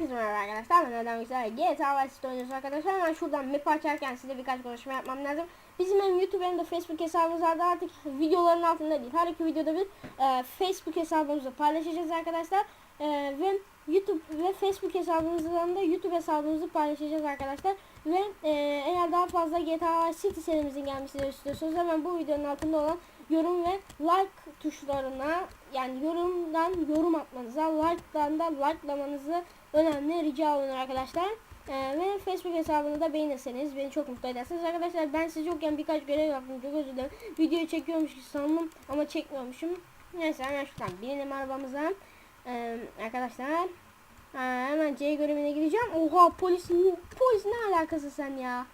Herkese merhaba arkadaşlar. Ben Erdem Yüksel. GTA Vice City oynuyoruz arkadaşlar. Hemen şuradan map açarken size birkaç konuşma yapmam lazım. Bizim hem YouTube hem de Facebook hesabımız vardı. Artık videoların altında değil. Her iki videoda bir e, Facebook hesabımızı paylaşacağız arkadaşlar. E, ve YouTube ve Facebook hesabımızdan da YouTube hesabımızı paylaşacağız arkadaşlar. Ve e, eğer daha fazla GTA Vice City serimizin gelmesini istiyorsanız hemen bu videonun altında olan yorum ve like tuşlarına yani yorumdan yorum atmanıza, like'dan da likelamanızı önemli rica olunur arkadaşlar. Ee, ve Facebook hesabını da beğenirseniz beni çok mutlu edersiniz. Arkadaşlar ben siz yokken birkaç görev yaptım. Çok özür dilerim. Videoyu çekiyormuş sandım ama çekmiyormuşum. Neyse hemen şuradan binelim arabamıza. Ee, arkadaşlar ha, hemen C görevine gideceğim. Oha polis polis ne alakası sen ya?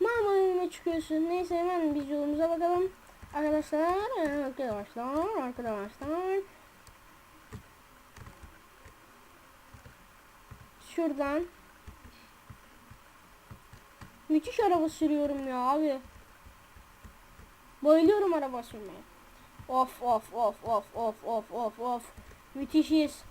Mama önüme çıkıyorsun. Neyse hemen biz yolumuza bakalım. Arkadaşlar, arkadaşlar, arkadaşlar. Şuradan. Müthiş araba sürüyorum ya abi. Bayılıyorum araba sürmeye. Of of of of of of of of. Müthişiz.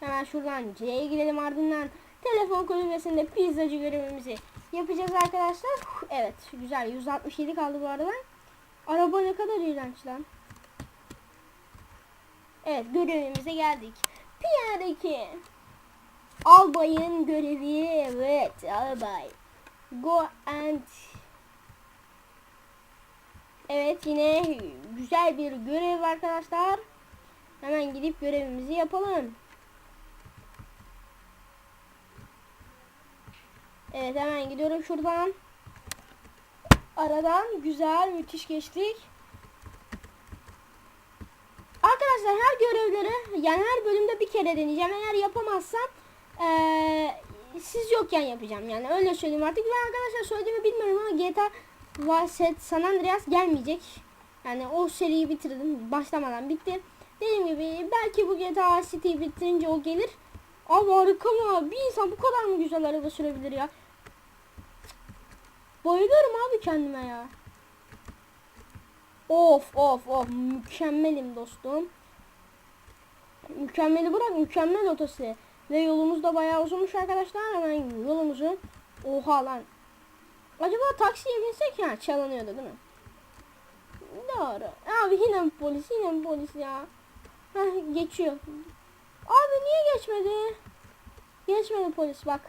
Hemen şuradan C'ye girelim ardından telefon kulübesinde pizzacı görevimizi yapacağız arkadaşlar. Evet güzel 167 kaldı bu arada. Araba ne kadar iğrenç lan. Evet görevimize geldik. 2. Albayın görevi evet albay. Go and Evet yine güzel bir görev arkadaşlar. Hemen gidip görevimizi yapalım. Evet hemen gidiyorum şuradan. Aradan güzel müthiş geçtik. Arkadaşlar her görevleri yani her bölümde bir kere deneyeceğim. Eğer yapamazsam ee, siz yokken yapacağım yani öyle söyleyeyim artık. Ve arkadaşlar söylediğimi bilmiyorum ama GTA Vice San Andreas gelmeyecek. Yani o seriyi bitirdim. Başlamadan bitti. Dediğim gibi belki bu GTA City'yi bitirince o gelir. Abi harika mı? Bir insan bu kadar mı güzel araba sürebilir ya? Bayılıyorum abi kendime ya. Of of of mükemmelim dostum. Mükemmeli bırak mükemmel otası. Ve yolumuz da bayağı uzunmuş arkadaşlar. Hemen yolumuzu oha lan. Acaba taksiye binsek ya çalınıyordu değil mi? Doğru. Abi yine polis yine polis ya? Heh, geçiyor. Abi niye geçmedi? Geçmedi polis bak.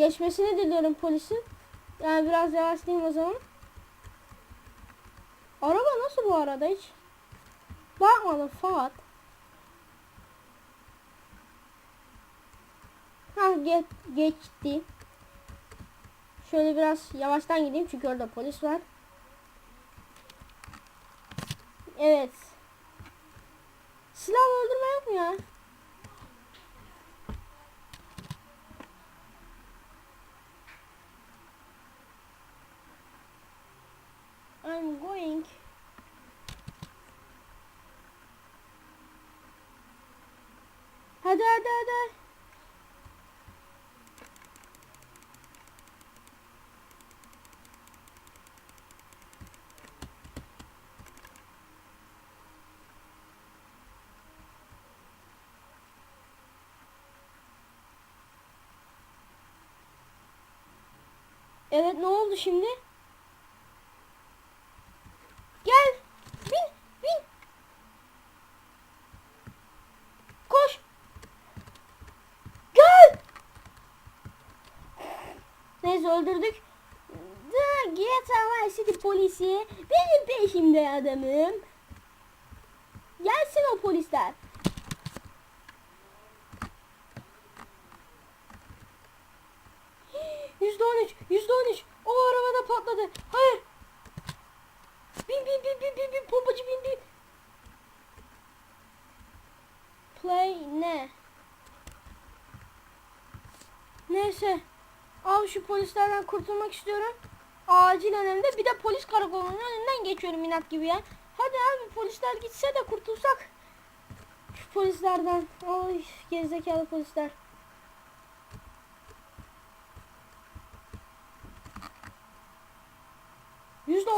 Geçmesini diliyorum polisin. Yani biraz yavaşlayayım o zaman. Araba nasıl bu arada hiç? Bakmadım Fuat. Ha geç, geçti. Şöyle biraz yavaştan gideyim çünkü orada polis var. Evet. Silah öldürme yok mu ya? I'm going. Hadi hadi hadi. Evet ne oldu şimdi? Gel. Bin. Bin. Koş. Gel. Neyse öldürdük. The GTA Vice City polisi benim peşimde adamım. Gelsin o polisler. Yüzde on üç, yüzde on üç. O arabada patladı. Hayır. Bin bin bin bin bin bin pompacı bin bin. Play ne? Neyse. Abi şu polislerden kurtulmak istiyorum. Acil önemli. Bir de polis karakolunun önünden geçiyorum inat gibi ya. Hadi abi polisler gitse de kurtulsak. Şu polislerden. Ay gerizekalı polisler.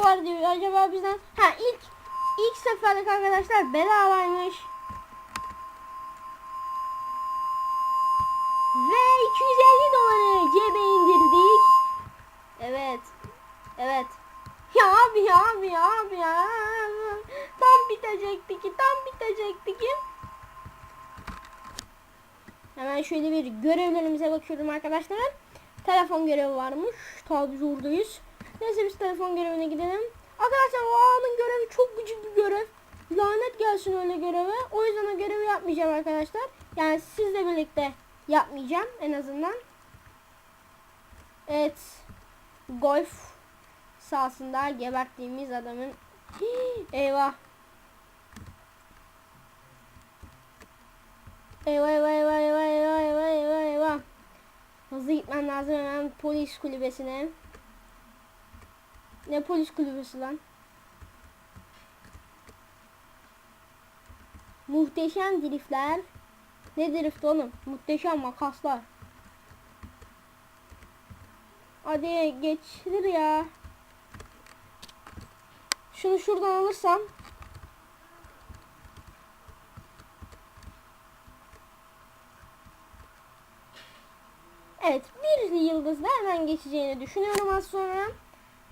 Dolar diyor acaba bizden. Ha ilk aldık arkadaşlar. Bedavaymış. Ve 250 doları cebe indirdik. Evet. Evet. Ya abi ya abi ya abi ya. Tam bitecekti ki tam bitecekti ki. Hemen şöyle bir görevlerimize bakıyorum arkadaşlar. Telefon görevi varmış. Tabi biz oradayız. Neyse biz telefon görevine gidelim. Arkadaşlar o anın görevi çok gıcık bir görev. Lanet gelsin öyle göreve. O yüzden o görevi yapmayacağım arkadaşlar. Yani sizle birlikte yapmayacağım en azından. Evet. Golf sahasında geberttiğimiz adamın. Eyvah eyvah eyvah eyvah eyvah eyvah eyvah eyvah. Hızlı gitmem lazım hemen polis kulübesine. Ne polis kulübesi lan? Muhteşem driftler. Ne drift oğlum? Muhteşem makaslar. Hadi geçtir ya. Şunu şuradan alırsam. Evet bir yıldızla hemen geçeceğini düşünüyorum az sonra.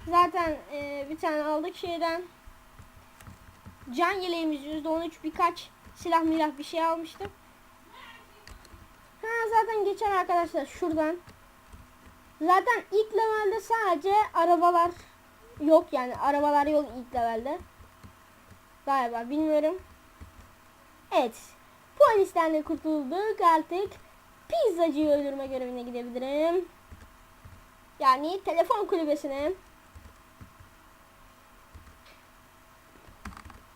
Zaten e, bir tane aldık şeyden. Can yeleğimiz %13 birkaç silah milah bir şey almıştım. Ha zaten geçen arkadaşlar şuradan. Zaten ilk levelde sadece arabalar yok yani arabalar yok ilk levelde. Galiba bilmiyorum. Evet. Polisten de kurtulduk artık. Pizzacıyı öldürme görevine gidebilirim. Yani telefon kulübesine.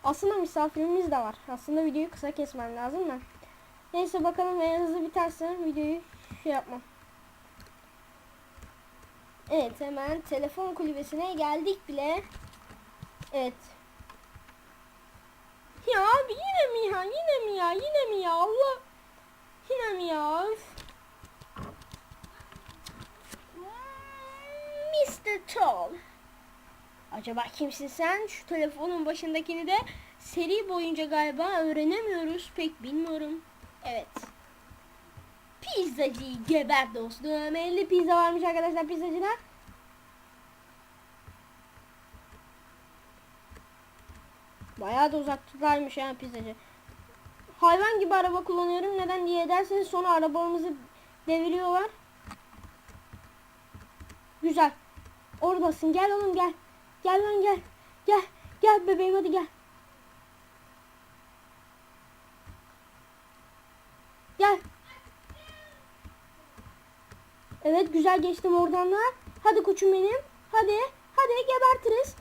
Aslında misafirimiz de var. Aslında videoyu kısa kesmem lazım da. Neyse bakalım eğer hızlı biterse videoyu şey yapmam. Evet hemen telefon kulübesine geldik bile. Evet. Ya abi yine mi ya? Yine mi ya? Yine mi ya? Allah. Yine mi ya? Üf. Mr. Tall. Acaba kimsin sen? Şu telefonun başındakini de seri boyunca galiba öğrenemiyoruz. Pek bilmiyorum. Evet. Pizzacıyı geber dostum. 50 pizza varmış arkadaşlar pizzacıda. Bayağı da uzaktaymış yani pizzacı. Hayvan gibi araba kullanıyorum. Neden diye ederseniz sonra arabamızı deviriyorlar. Güzel. Oradasın. Gel oğlum gel. Gel lan gel. Gel. Gel bebeğim hadi gel. Gel. Evet güzel geçtim oradan da. Hadi koçum benim. Hadi. Hadi gebertiriz.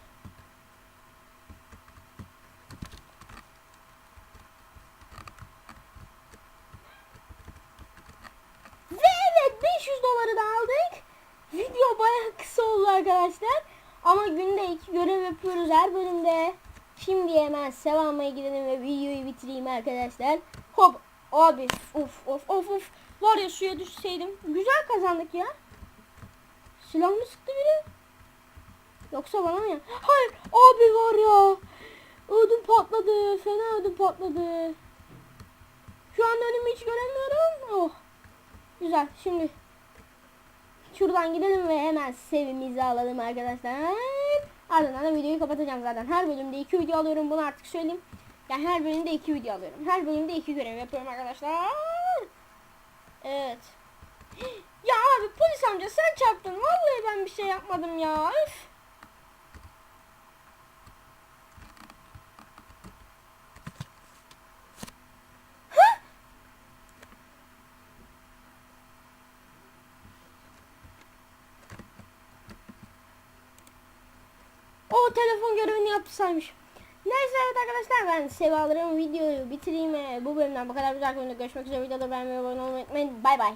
Ve evet 500 doları da aldık. Video bayağı kısa oldu arkadaşlar. Ama günde iki görev yapıyoruz her bölümde. Şimdi hemen sevamaya gidelim ve videoyu bitireyim arkadaşlar. Hop abi of of of of. Var ya suya düşseydim. Güzel kazandık ya. Silah mı sıktı biri? Yoksa bana mı ya? Hayır abi var ya. Ödüm patladı. Fena ödüm patladı. Şu an önümü hiç göremiyorum. Oh. Güzel. Şimdi şuradan gidelim ve hemen sevimizi alalım arkadaşlar. Ardından da videoyu kapatacağım zaten. Her bölümde iki video alıyorum. Bunu artık söyleyeyim. Yani her bölümde iki video alıyorum. Her bölümde iki görev yapıyorum arkadaşlar. Evet. Ya abi polis amca sen çarptın. Vallahi ben bir şey yapmadım ya. Üf. O telefon görevini yapsaymış. Neyse evet arkadaşlar ben sevi alırım videoyu bitireyim. Ee, Bu bölümden bu kadar güzel bölümde görüşmek üzere. Videoda beğenmeyi abone olmayı unutmayın. Bay bay.